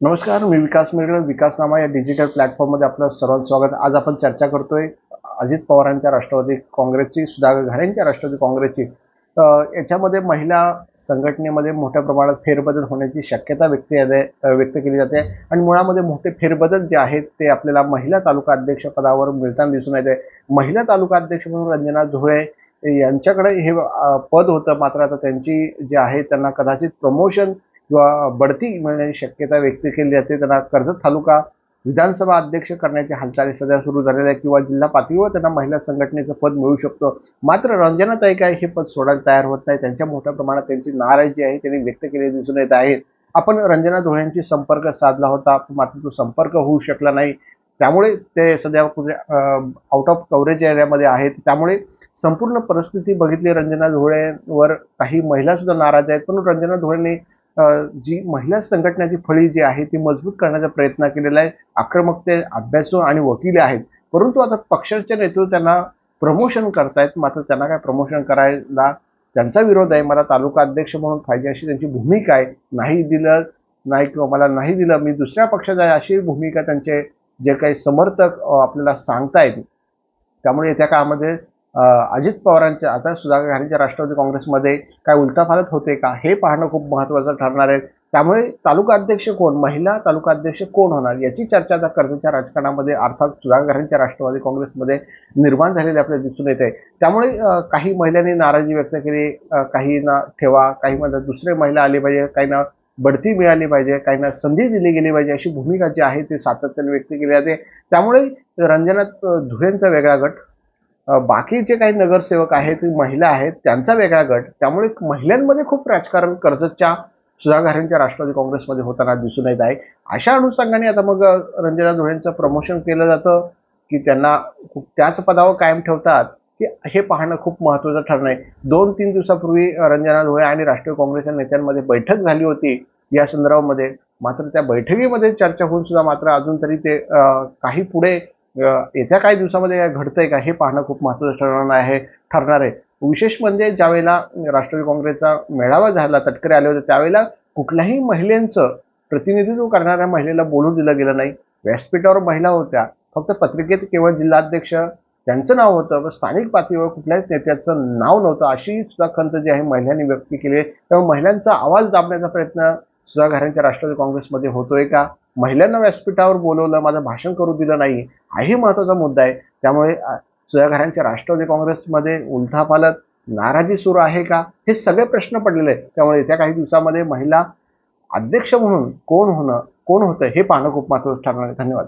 नमस्कार मी विकास मिरगड विकासनामा या डिजिटल प्लॅटफॉर्ममध्ये आपलं सर्वांचं स्वागत. आज आपण चर्चा करतोय अजित पवारांच्या राष्ट्रवादी काँग्रेसची सुधाकर घारेंच्या राष्ट्रवादी काँग्रेसची. याच्यामध्ये महिला संघटनेमध्ये मोठ्या प्रमाणात फेरबदल होण्याची शक्यता व्यक्त व्यक्त केली जाते. आणि मुळामध्ये मोठे फेरबदल जे आहेत ते आपल्याला महिला तालुका अध्यक्षपदावर मिळताना दिसून येते. महिला तालुका अध्यक्ष म्हणून रंजना धुळे यांच्याकडे हे पद होतं मात्र आता त्यांची जे आहे त्यांना कदाचित प्रमोशन किंवा बढती मिळण्याची शक्यता व्यक्त केली जाते त्यांना कर्जत तालुका विधानसभा अध्यक्ष करण्याची हालचाली सध्या सुरू झालेल्या आहेत किंवा जिल्हा पातळीवर त्यांना महिला संघटनेचं पद मिळू शकतं. मात्र रंजनाताई काय हे पद सोडायला तयार होत नाही. त्यांच्या मोठ्या प्रमाणात त्यांची नाराजी आहे त्यांनी व्यक्त केली दिसून येत आहे. आपण रंजना धुळ्यांशी संपर्क साधला होता मात्र तो संपर्क होऊ शकला नाही. त्यामुळे ते सध्या आउट ऑफ कव्हरेज एरियामध्ये आहेत. त्यामुळे संपूर्ण परिस्थिती बघितली रंजना धुळेवर काही महिला सुद्धा नाराज आहेत. पण रंजना धुळेने जी महिला संघटनाची फळी जी आहे ती मजबूत करण्याचा प्रयत्न केलेला आहे. आक्रमकते अभ्यासू आणि वकील आहेत. परंतु आता पक्षाचे नेतृत्व त्यांना प्रमोशन करतायत. मात्र त्यांना काय प्रमोशन करायला त्यांचा विरोध आहे. मला तालुका अध्यक्ष म्हणून पाहिजे अशी त्यांची भूमिका आहे. नाही दिलं नाही किंवा मला नाही दिलं मी दुसऱ्या पक्षात आहे अशी भूमिका त्यांचे जे काही समर्थक आपल्याला सांगतायत. त्यामुळे येत्या काळामध्ये अजित पवारांच्या आता सुधाकर घाणेच्या राष्ट्रवादी काँग्रेसमध्ये काय उलथापालथ होते का हे पाहणं खूप महत्त्वाचं ठरणार आहे. त्यामुळे तालुका अध्यक्ष कोण महिला तालुका अध्यक्ष कोण होणार याची चर्चा आता कर्जच्या राजकारणामध्ये अर्थात सुधाकर घारेंच्या राष्ट्रवादी काँग्रेसमध्ये निर्माण झालेली आपल्याला दिसून येते. त्यामुळे काही महिलांनी नाराजी व्यक्त केली काही ना ठेवा काही म्हणजे दुसरे महिला आले पाहिजे काहींना बढती मिळाली पाहिजे काहींना संधी दिली गेली पाहिजे अशी भूमिका जी आहे ती सातत्याने व्यक्त केली जाते. त्यामुळे रंजनात धुळेंचा वेगळा गट बाकीचे बाकी जे काही नगरसेवक आहेत महिला आहेत त्यांचा वेगळा गट. त्यामुळे महिलांमध्ये खूप राजकारण कर्जतच्या सुधाघारेंच्या राष्ट्रवादी काँग्रेसमध्ये होताना दिसून येत आहे. अशा अनुषंगाने आता मग रंजना धुळेंचं प्रमोशन केलं जातं की त्यांना खूप त्याच पदावर कायम ठेवतात की हे पाहणं खूप महत्त्वाचं ठरणार आहे दोन तीन दिवसापूर्वी रंजना धुळे आणि राष्ट्रीय काँग्रेसच्या नेत्यांमध्ये बैठक झाली होती या संदर्भामध्ये. मात्र त्या बैठकीमध्ये चर्चा होऊन सुद्धा मात्र अजून तरी ते काही पुढे येत्या काही दिवसामध्ये काय घडतंय का हे पाहणं खूप महत्त्वाचं ठरणार आहे ठरणार आहे. विशेष म्हणजे ज्यावेळेला राष्ट्रवादी काँग्रेसचा मेळावा झाला तटकरे आले होते त्यावेळेला कुठल्याही महिलेचं प्रतिनिधित्व करणाऱ्या महिलेला बोलू दिलं गेलं नाही. व्यासपीठावर महिला होत्या फक्त पत्रिकेत केवळ जिल्हाध्यक्ष त्यांचं नाव होतं व स्थानिक पातळीवर कुठल्याच नेत्याचं नाव नव्हतं. अशी सुद्धा खंत जी आहे महिलांनी व्यक्त केली आहे. त्यामुळे महिलांचा आवाज दाबण्याचा प्रयत्न सुद्धा घरांच्या राष्ट्रवादी काँग्रेसमध्ये होतोय का? महिलांना व्यासपीठावर बोलवलं माझं भाषण करू दिलं नाही हाही महत्त्वाचा मुद्दा आहे. त्यामुळे अ, सुधा घरांच्या राष्ट्रवादी काँग्रेसमध्ये उलथापालत नाराजी सुरू आहे का? हे सगळे प्रश्न पडलेले आहेत. त्यामुळे येत्या काही दिवसामध्ये महिला अध्यक्ष म्हणून कोण होणं कोण होतं हे पाहणं खूप महत्वाचं ठरणार आहे. धन्यवाद.